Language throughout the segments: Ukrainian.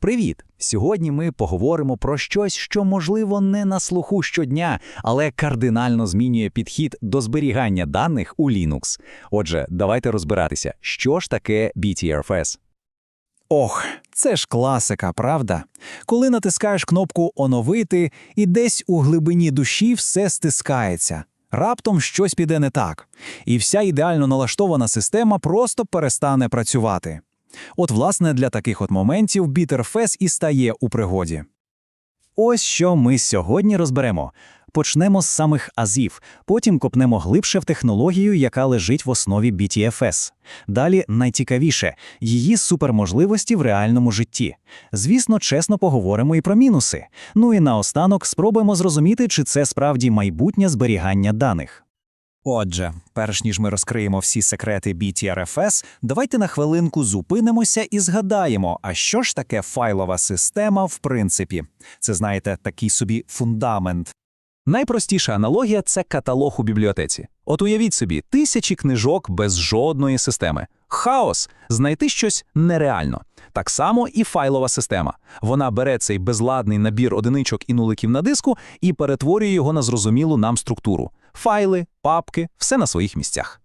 Привіт! Сьогодні ми поговоримо про щось, що, можливо, не на слуху щодня, але кардинально змінює підхід до зберігання даних у Linux. Отже, давайте розбиратися, що ж таке BTRFS. Ох, це ж класика, правда? Коли натискаєш кнопку Оновити, і десь у глибині душі все стискається. Раптом щось піде не так, і вся ідеально налаштована система просто перестане працювати. От, власне, для таких от моментів Бітерфес і стає у пригоді. Ось що ми сьогодні розберемо. Почнемо з самих азів, потім копнемо глибше в технологію, яка лежить в основі BTFS. Далі найцікавіше її суперможливості в реальному житті. Звісно, чесно поговоримо і про мінуси. Ну і наостанок спробуємо зрозуміти, чи це справді майбутнє зберігання даних. Отже, перш ніж ми розкриємо всі секрети BTRFS, давайте на хвилинку зупинимося і згадаємо, а що ж таке файлова система в принципі. Це, знаєте, такий собі фундамент. Найпростіша аналогія це каталог у бібліотеці. От уявіть собі, тисячі книжок без жодної системи. Хаос знайти щось нереально. Так само і файлова система. Вона бере цей безладний набір одиничок і нуликів на диску і перетворює його на зрозумілу нам структуру. Файли, папки, все на своїх місцях.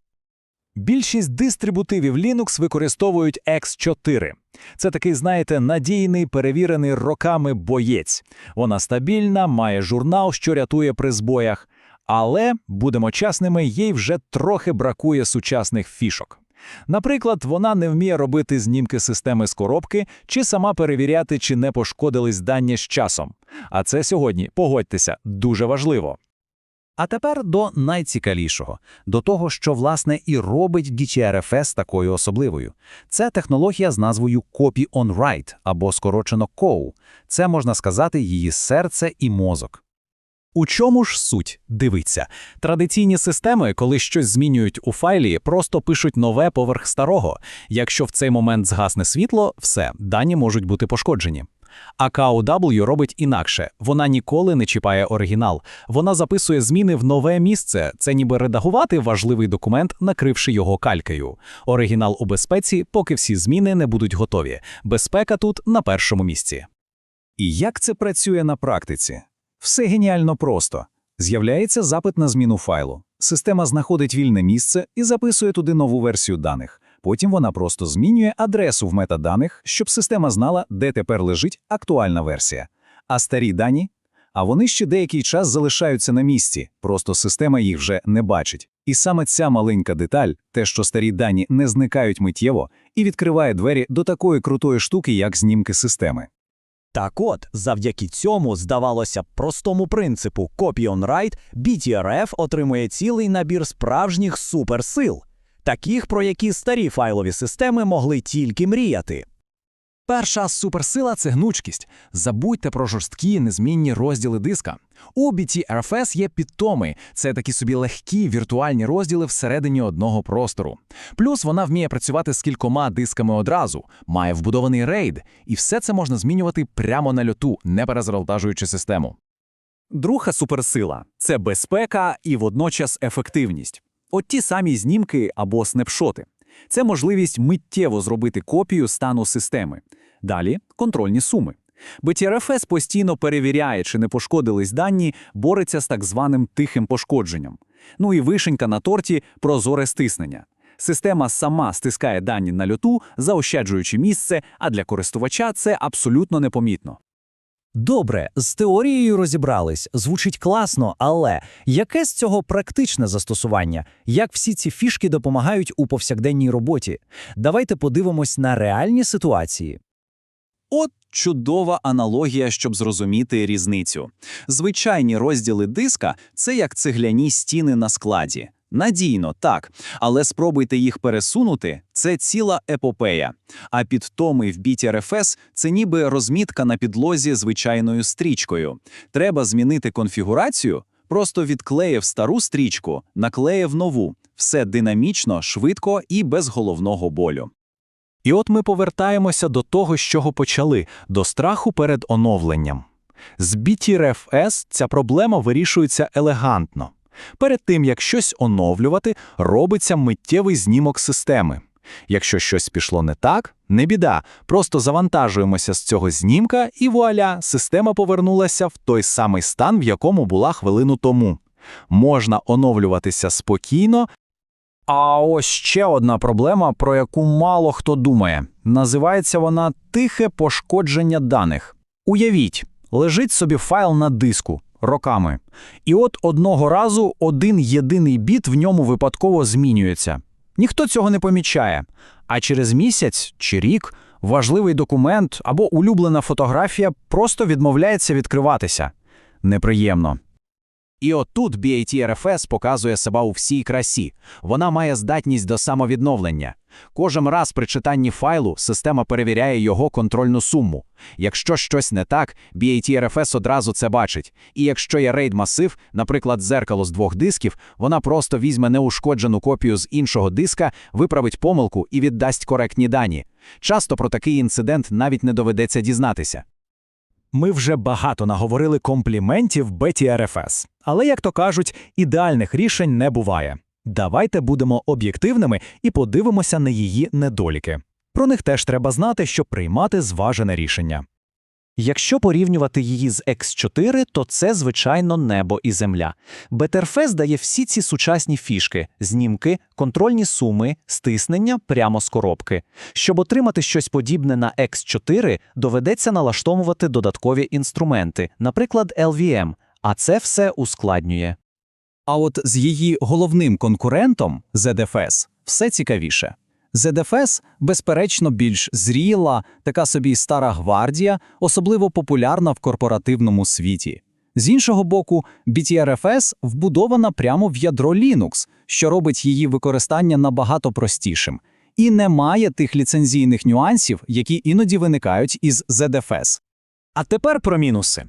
Більшість дистрибутивів Linux використовують X4. Це такий, знаєте, надійний, перевірений роками боєць. Вона стабільна, має журнал, що рятує при збоях. Але, будемо чесними, їй вже трохи бракує сучасних фішок. Наприклад, вона не вміє робити знімки системи з коробки чи сама перевіряти, чи не пошкодились дані з часом. А це сьогодні, погодьтеся, дуже важливо. А тепер до найцікавішого, до того, що власне і робить DTRFS такою особливою. Це технологія з назвою Copy on Write або скорочено COW. Це можна сказати її серце і мозок. У чому ж суть? Дивіться, традиційні системи, коли щось змінюють у файлі, просто пишуть нове поверх старого. Якщо в цей момент згасне світло, все, дані можуть бути пошкоджені. А KOW робить інакше. Вона ніколи не чіпає оригінал. Вона записує зміни в нове місце. Це ніби редагувати важливий документ, накривши його калькою. Оригінал у безпеці, поки всі зміни не будуть готові. Безпека тут на першому місці. І як це працює на практиці? Все геніально просто. З'являється запит на зміну файлу. Система знаходить вільне місце і записує туди нову версію даних. Потім вона просто змінює адресу в метаданих, щоб система знала, де тепер лежить актуальна версія. А старі дані? А вони ще деякий час залишаються на місці, просто система їх вже не бачить. І саме ця маленька деталь, те, що старі дані не зникають миттєво, і відкриває двері до такої крутої штуки, як знімки системи. Так от, завдяки цьому, здавалося б, простому принципу Copy on Write, BTRF отримує цілий набір справжніх суперсил, таких, про які старі файлові системи могли тільки мріяти. Перша суперсила це гнучкість. Забудьте про жорсткі незмінні розділи диска. У BTRFS є підтоми, це такі собі легкі віртуальні розділи всередині одного простору. Плюс вона вміє працювати з кількома дисками одразу, має вбудований рейд, і все це можна змінювати прямо на льоту, не перезавантажуючи систему. Друга суперсила це безпека і водночас ефективність. От ті самі знімки або снапшоти. Це можливість миттєво зробити копію стану системи. Далі контрольні суми. BTRFS постійно перевіряє, чи не пошкодились дані, бореться з так званим тихим пошкодженням. Ну і вишенька на торті прозоре стиснення. Система сама стискає дані на льоту, заощаджуючи місце, а для користувача це абсолютно непомітно. Добре, з теорією розібрались, звучить класно, але яке з цього практичне застосування? Як всі ці фішки допомагають у повсякденній роботі? Давайте подивимось на реальні ситуації. От чудова аналогія, щоб зрозуміти різницю. Звичайні розділи диска це як цегляні стіни на складі. Надійно, так, але спробуйте їх пересунути це ціла епопея. А підтоми в біті РФС це ніби розмітка на підлозі звичайною стрічкою. Треба змінити конфігурацію, просто відклеїв стару стрічку, наклеїв нову. Все динамічно, швидко і без головного болю. І от ми повертаємося до того, з чого почали, до страху перед оновленням. З BTRFS ця проблема вирішується елегантно. Перед тим, як щось оновлювати, робиться миттєвий знімок системи. Якщо щось пішло не так, не біда. Просто завантажуємося з цього знімка, і вуаля, система повернулася в той самий стан, в якому була хвилину тому. Можна оновлюватися спокійно, А ось ще одна проблема, про яку мало хто думає. Називається вона тихе пошкодження даних. Уявіть, лежить собі файл на диску роками. І от одного разу один єдиний біт в ньому випадково змінюється. Ніхто цього не помічає. А через місяць чи рік важливий документ або улюблена фотографія просто відмовляється відкриватися. Неприємно. І отут BAT-RFS показує себе у всій красі. Вона має здатність до самовідновлення. Кожен раз при читанні файлу система перевіряє його контрольну суму. Якщо щось не так, BAT-RFS одразу це бачить. І якщо є рейд-масив, наприклад, дзеркало з двох дисків, вона просто візьме неушкоджену копію з іншого диска, виправить помилку і віддасть коректні дані. Часто про такий інцидент навіть не доведеться дізнатися. Ми вже багато наговорили компліментів BTRFS. Але, як то кажуть, ідеальних рішень не буває. Давайте будемо об'єктивними і подивимося на її недоліки. Про них теж треба знати, щоб приймати зважене рішення. Якщо порівнювати її з X4, то це, звичайно, небо і земля. Betterfest дає всі ці сучасні фішки – знімки, контрольні суми, стиснення прямо з коробки. Щоб отримати щось подібне на X4, доведеться налаштовувати додаткові інструменти, наприклад, LVM, а це все ускладнює. А от з її головним конкурентом ZFS все цікавіше. ZFS, безперечно, більш зріла, така собі стара гвардія, особливо популярна в корпоративному світі. З іншого боку, BTRFS вбудована прямо в ядро Linux, що робить її використання набагато простішим, і не має тих ліцензійних нюансів, які іноді виникають із ZFS. А тепер про мінуси.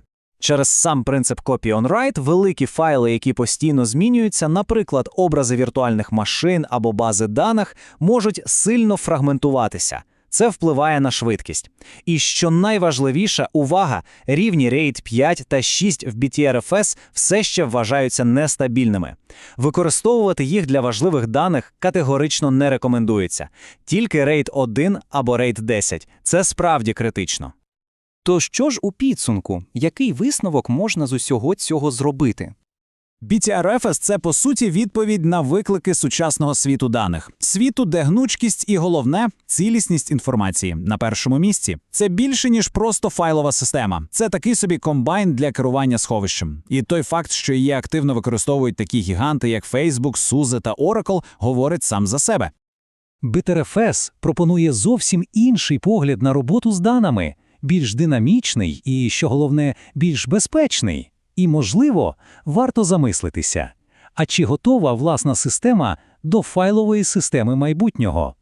Через сам принцип Copy on Write великі файли, які постійно змінюються, наприклад, образи віртуальних машин або бази даних, можуть сильно фрагментуватися. Це впливає на швидкість. І що найважливіше, увага, рівні RAID 5 та 6 в BTRFS все ще вважаються нестабільними. Використовувати їх для важливих даних категорично не рекомендується. Тільки RAID 1 або RAID 10 – це справді критично. То що ж у підсумку, який висновок можна з усього цього зробити? BTRFS – це, по суті, відповідь на виклики сучасного світу даних. Світу, де гнучкість і головне – цілісність інформації на першому місці. Це більше, ніж просто файлова система. Це такий собі комбайн для керування сховищем. І той факт, що її активно використовують такі гіганти, як Facebook, SUSE та Oracle, говорить сам за себе. BTRFS пропонує зовсім інший погляд на роботу з даними, більш динамічний і, що головне, більш безпечний. І, можливо, варто замислитися, а чи готова власна система до файлової системи майбутнього?